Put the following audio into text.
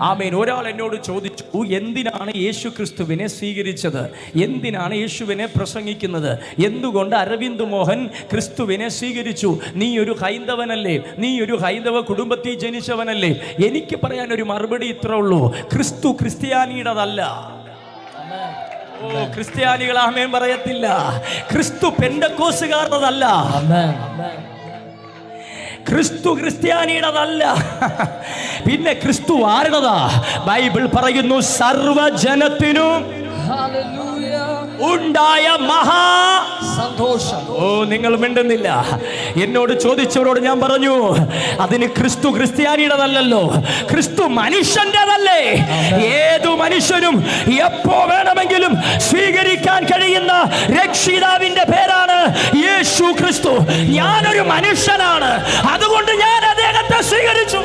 ആമേൻ. ഒരാൾ എന്നോട് ചോദിച്ചു എന്തിനാണ് യേശു ക്രിസ്തുവിനെ സ്വീകരിച്ചത്? എന്തിനാണ് യേശുവിനെ പ്രസംഗിക്കുന്നത്? എന്തുകൊണ്ട് അരവിന്ദ് മോഹൻ ക്രിസ്തുവിനെ സ്വീകരിച്ചു? നീ ഒരു ഹൈന്ദവനല്ലേ? നീ ഒരു ഹൈന്ദവ കുടുംബത്തിൽ ജനിച്ചവനല്ലേ? എനിക്ക് പറയാൻ ഒരു മറുപടി ഇത്ര ഉള്ളൂ. ക്രിസ്തു ക്രിസ്ത്യാനിയുടേതല്ല. ഓ ക്രിസ്ത്യാനികൾ ആമേൻ പറയത്തില്ല. ക്രിസ്തു പെണ്ടക്കോസുകാരുടേതല്ല Amen. ക്രിസ്തു ക്രിസ്ത്യാനിയുടേതല്ല. പിന്നെ ക്രിസ്തു ആരുടേതാ? ബൈബിൾ പറയുന്നു സർവജനത്തിനും. ഉണ്ടായ മഹാ സന്തോഷം. ഓ നിങ്ങൾ മിണ്ടുന്നില്ല. എന്നോട് ചോദിച്ചവരോട് ഞാൻ പറഞ്ഞു അതിന് ക്രിസ്തു ക്രിസ്ത്യാനിയുടെതല്ലോ ക്രിസ്തു മനുഷ്യന്റേതല്ലേ ഏതു മനുഷ്യനും എപ്പോ വേണമെങ്കിലും സ്വീകരിക്കാൻ കഴിയുന്ന രക്ഷിതാവിന്റെ ക്രിസ്തു ഞാനൊരു മനുഷ്യനാണ്. അതുകൊണ്ട് ഞാൻ അദ്ദേഹത്തെ സ്വീകരിച്ചു.